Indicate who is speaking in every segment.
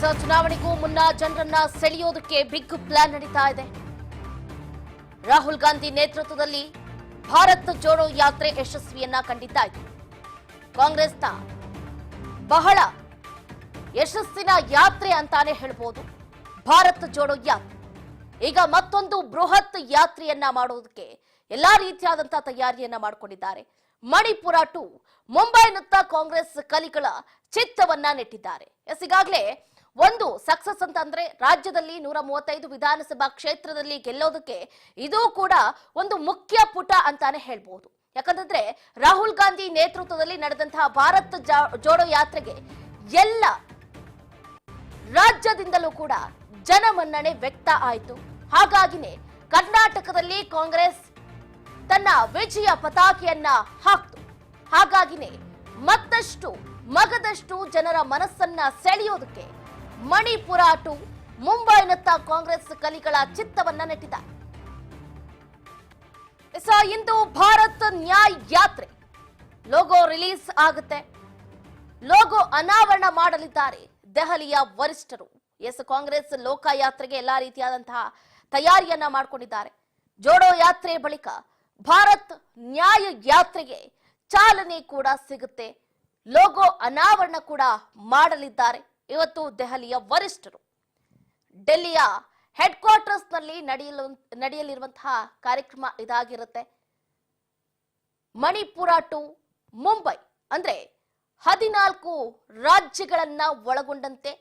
Speaker 1: S ಚುನಾವಣೆಗೂ ಮುನ್ನ ಜನರನ್ನ ಸೆಳೆಯೋದಕ್ಕೆ ಬಿಗ್ ಪ್ಲಾನ್ ನಡೀತಾ ಇದೆ. ರಾಹುಲ್ ಗಾಂಧಿ ನೇತೃತ್ವದಲ್ಲಿ ಭಾರತ್ ಜೋಡೋ ಯಾತ್ರೆ ಯಶಸ್ವಿಯನ್ನ ಕಂಡಿದ್ದಾಯಿತು. ಕಾಂಗ್ರೆಸ್ನ ಬಹಳ ಯಶಸ್ಸಿನ ಯಾತ್ರೆ ಅಂತಾನೆ ಹೇಳ್ಬೋದು. ಭಾರತ್ ಜೋಡೋ ಯಾತ್ರೆ. ಈಗ ಮತ್ತೊಂದು ಬೃಹತ್ ಯಾತ್ರೆಯನ್ನ ಮಾಡೋದಕ್ಕೆ ಎಲ್ಲಾ ರೀತಿಯಾದಂತಹ ತಯಾರಿಯನ್ನ ಮಾಡಿಕೊಂಡಿದ್ದಾರೆ. ಮಣಿಪುರ ಟು ಮುಂಬೈನತ್ತ ಕಾಂಗ್ರೆಸ್ ಕಲಿಗಳ ಚಿತ್ತವನ್ನ ನೆಟ್ಟಿದ್ದಾರೆ. ಎಸ್, ಈಗಾಗಲೇ ಒಂದು ಸಕ್ಸಸ್ ಅಂತಂದ್ರೆ ರಾಜ್ಯದಲ್ಲಿ ನೂರ ಮೂವತ್ತೈದು ವಿಧಾನಸಭಾ ಕ್ಷೇತ್ರದಲ್ಲಿ ಗೆಲ್ಲೋದಕ್ಕೆ ಇದು ಕೂಡ ಒಂದು ಮುಖ್ಯ ಪುಟ ಅಂತಾನೆ ಹೇಳ್ಬಹುದು ಯಾಕಂತಂದ್ರೆ ರಾಹುಲ್ ಗಾಂಧಿ ನೇತೃತ್ವದಲ್ಲಿ ನಡೆದಂತಹ ಭಾರತ್ ಜೋಡೋ ಯಾತ್ರೆಗೆ ಎಲ್ಲ ರಾಜ್ಯದಿಂದಲೂ ಕೂಡ ಜನಮನ್ನಣೆ ವ್ಯಕ್ತ ಆಯಿತು. ಹಾಗಾಗಿನೇ ಕರ್ನಾಟಕದಲ್ಲಿ ಕಾಂಗ್ರೆಸ್ ತನ್ನ ವಿಜಯ ಪತಾಕೆಯನ್ನ ಹಾಕ್ತು. ಹಾಗಾಗಿನೇ ಮತ್ತಷ್ಟು ಮಗದಷ್ಟು ಜನರ ಮನಸ್ಸನ್ನ ಸೆಳೆಯೋದಕ್ಕೆ ಮಣಿಪುರ ಟು ಮುಂಬೈನತ್ತ ಕಾಂಗ್ರೆಸ್ ಕಲಿಗಳ ಚಿತ್ತವನ್ನ ನೆಟ್ಟಿದ. ಇಂದು ಭಾರತ್ ನ್ಯಾಯ್ ಯಾತ್ರೆ. ಲೋಗೋ ರಿಲೀಸ್ ಆಗುತ್ತೆ. ಲೋಗೋ ಅನಾವರಣ ಮಾಡಲಿದ್ದಾರೆ ದೆಹಲಿಯ ವರಿಷ್ಠರು. ಎಸ್, ಕಾಂಗ್ರೆಸ್ ಲೋಕಯಾತ್ರೆಗೆ ಎಲ್ಲಾ ರೀತಿಯಾದಂತಹ ತಯಾರಿಯನ್ನ ಮಾಡಿಕೊಂಡಿದ್ದಾರೆ. ಜೋಡೋ ಯಾತ್ರೆ ಬಳಿಕ ಭಾರತ್ ನ್ಯಾಯ ಯಾತ್ರೆಗೆ ಚಾಲನೆ ಕೂಡ ಸಿಗುತ್ತೆ. ಲೋಗೋ ಅನಾವರಣ ಕೂಡ ಮಾಡಲಿದ್ದಾರೆ. ಇವತ್ತು ದೆಹಲಿಯ ವರಿಷ್ಠರು. ಡೆಲ್ಲಿಯ ಹೆಡ್ ಕ್ವಾರ್ಟರ್ಸ್ನಲ್ಲಿ ನಡೆಯಲು, ನಡೆಯಲಿರುವಂತಹ ಕಾರ್ಯಕ್ರಮ ಇದಾಗಿರುತ್ತೆ. ಮಣಿಪುರ ಟು ಮುಂಬೈ ಅಂದ್ರೆ ಹದಿನಾಲ್ಕು ರಾಜ್ಯಗಳನ್ನ ಒಳಗೊಂಡಂತೆ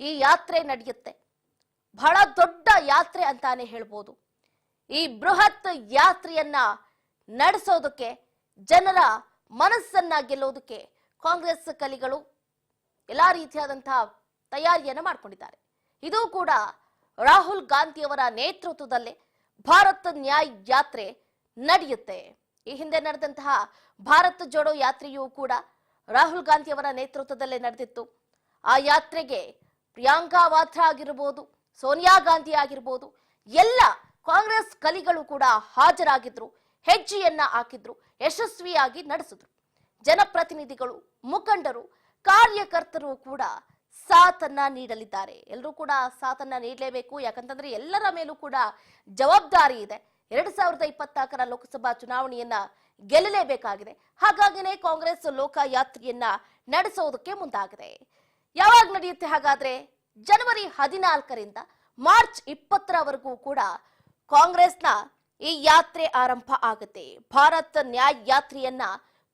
Speaker 1: ಈ ಯಾತ್ರೆ ನಡೆಯುತ್ತೆ. ಬಹಳ ದೊಡ್ಡ ಯಾತ್ರೆ ಅಂತಾನೆ ಹೇಳ್ಬೋದು. ಈ ಬೃಹತ್ ಯಾತ್ರೆಯನ್ನ ನಡೆಸೋದಕ್ಕೆ ಜನರ ಮನಸ್ಸನ್ನ ಗೆಲ್ಲೋದಕ್ಕೆ ಕಾಂಗ್ರೆಸ್ ಕಲಿಗಳು ಎಲ್ಲಾ ರೀತಿಯಾದಂತಹ ತಯಾರಿಯನ್ನ ಮಾಡಿಕೊಂಡಿದ್ದಾರೆ. ಇದು ಕೂಡ ರಾಹುಲ್ ಗಾಂಧಿಯವರ ನೇತೃತ್ವದಲ್ಲೇ ಭಾರತ ನ್ಯಾಯ್ ಯಾತ್ರೆ ನಡೆಯುತ್ತೆ. ಈ ಹಿಂದೆ ನಡೆದಂತಹ ಭಾರತ ಜೋಡೋ ಯಾತ್ರೆಯೂ ಕೂಡ ರಾಹುಲ್ ಗಾಂಧಿಯವರ ನೇತೃತ್ವದಲ್ಲೇ ನಡೆದಿತ್ತು. ಆ ಯಾತ್ರೆಗೆ ಪ್ರಿಯಾಂಕಾ ವಾದ್ರಾ ಆಗಿರ್ಬೋದು, ಸೋನಿಯಾ ಗಾಂಧಿ ಆಗಿರ್ಬೋದು, ಎಲ್ಲ ಕಾಂಗ್ರೆಸ್ ಕಲಿಗಳು ಕೂಡ ಹಾಜರಾಗಿದ್ರು, ಹೆಜ್ಜೆಯನ್ನ ಹಾಕಿದ್ರು, ಯಶಸ್ವಿಯಾಗಿ ನಡೆಸಿದ್ರು. ಜನಪ್ರತಿನಿಧಿಗಳು, ಮುಖಂಡರು ಕಾರ್ಯಕರ್ತರು ಕೂಡ ಸಾಥನ್ನ ನೀಡಲಿದ್ದಾರೆ. ಎಲ್ಲರೂ ಕೂಡ ಸಾಥನ್ನ ನೀಡಲೇಬೇಕು. ಯಾಕಂತಂದ್ರೆ ಎಲ್ಲರ ಮೇಲೂ ಕೂಡ ಜವಾಬ್ದಾರಿ ಇದೆ. ಎರಡ್ ಸಾವಿರದ ಇಪ್ಪತ್ನಾಲ್ಕರ ಲೋಕಸಭಾ ಚುನಾವಣೆಯನ್ನ ಗೆಲ್ಲಲೇಬೇಕಾಗಿದೆ. ಹಾಗಾಗಿನೇ ಕಾಂಗ್ರೆಸ್ ಲೋಕಯಾತ್ರೆಯನ್ನ ನಡೆಸೋದಕ್ಕೆ ಮುಂದಾಗಿದೆ. ಯಾವಾಗ ನಡೆಯುತ್ತೆ ಹಾಗಾದ್ರೆ ಜನವರಿ ಹದಿನಾಲ್ಕರಿಂದ ಮಾರ್ಚ್ ಇಪ್ಪತ್ತರವರೆಗೂ ಕೂಡ ಕಾಂಗ್ರೆಸ್ನ ಈ ಯಾತ್ರೆ ಆರಂಭ ಆಗುತ್ತೆ. ಭಾರತ್ ನ್ಯಾಯ್ ಯಾತ್ರೆಯನ್ನ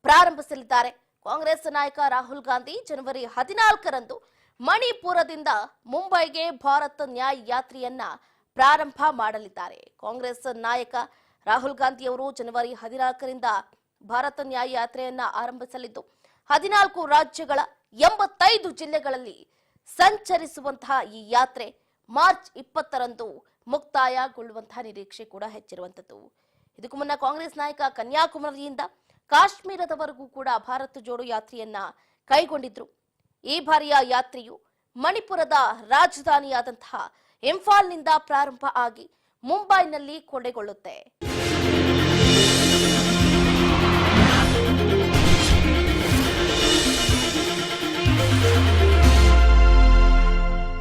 Speaker 1: ಪ್ರಾರಂಭಿಸಲಿದ್ದಾರೆ. ಕಾಂಗ್ರೆಸ್ ನಾಯಕ ರಾಹುಲ್ ಗಾಂಧಿ ಜನವರಿ ಹದಿನಾಲ್ಕರಂದು ಮಣಿಪುರದಿಂದ ಮುಂಬೈಗೆ ಭಾರತ ನ್ಯಾಯ ಯಾತ್ರೆಯನ್ನ ಪ್ರಾರಂಭ ಮಾಡಲಿದ್ದಾರೆ. ಕಾಂಗ್ರೆಸ್ ನಾಯಕ ರಾಹುಲ್ ಗಾಂಧಿ ಅವರು ಜನವರಿ ಹದಿನಾಲ್ಕರಿಂದ ಭಾರತ ನ್ಯಾಯ ಯಾತ್ರೆಯನ್ನ ಆರಂಭಿಸಲಿದ್ದು, ಹದಿನಾಲ್ಕು ರಾಜ್ಯಗಳ ಎಂಬತ್ತೈದು ಜಿಲ್ಲೆಗಳಲ್ಲಿ ಸಂಚರಿಸುವಂತಹ ಈ ಯಾತ್ರೆ ಮಾರ್ಚ್ ಇಪ್ಪತ್ತರಂದು ಮುಕ್ತಾಯಗೊಳ್ಳುವಂತಹ ನಿರೀಕ್ಷೆ ಕೂಡ ಹೆಚ್ಚಿರುವಂತದ್ದು ಇದಕ್ಕೂ ಮುನ್ನ ಕಾಂಗ್ರೆಸ್ ನಾಯಕ ಕನ್ಯಾಕುಮಾರಿಯಿಂದ ಕಾಶ್ಮೀರದವರೆಗೂ ಕೂಡ ಭಾರತ ಜೋಡೋ ಯಾತ್ರೆಯನ್ನ ಕೈಗೊಂಡಿದ್ರು. ಈ ಬಾರಿಯ ಯಾತ್ರೆಯು ಮಣಿಪುರದ ರಾಜಧಾನಿಯಾದಂತಹ ಇಂಫಾಲ್ನಿಂದ ಪ್ರಾರಂಭ ಆಗಿ ಮುಂಬೈನಲ್ಲಿ ಕೊನೆಗೊಳ್ಳುತ್ತೆ.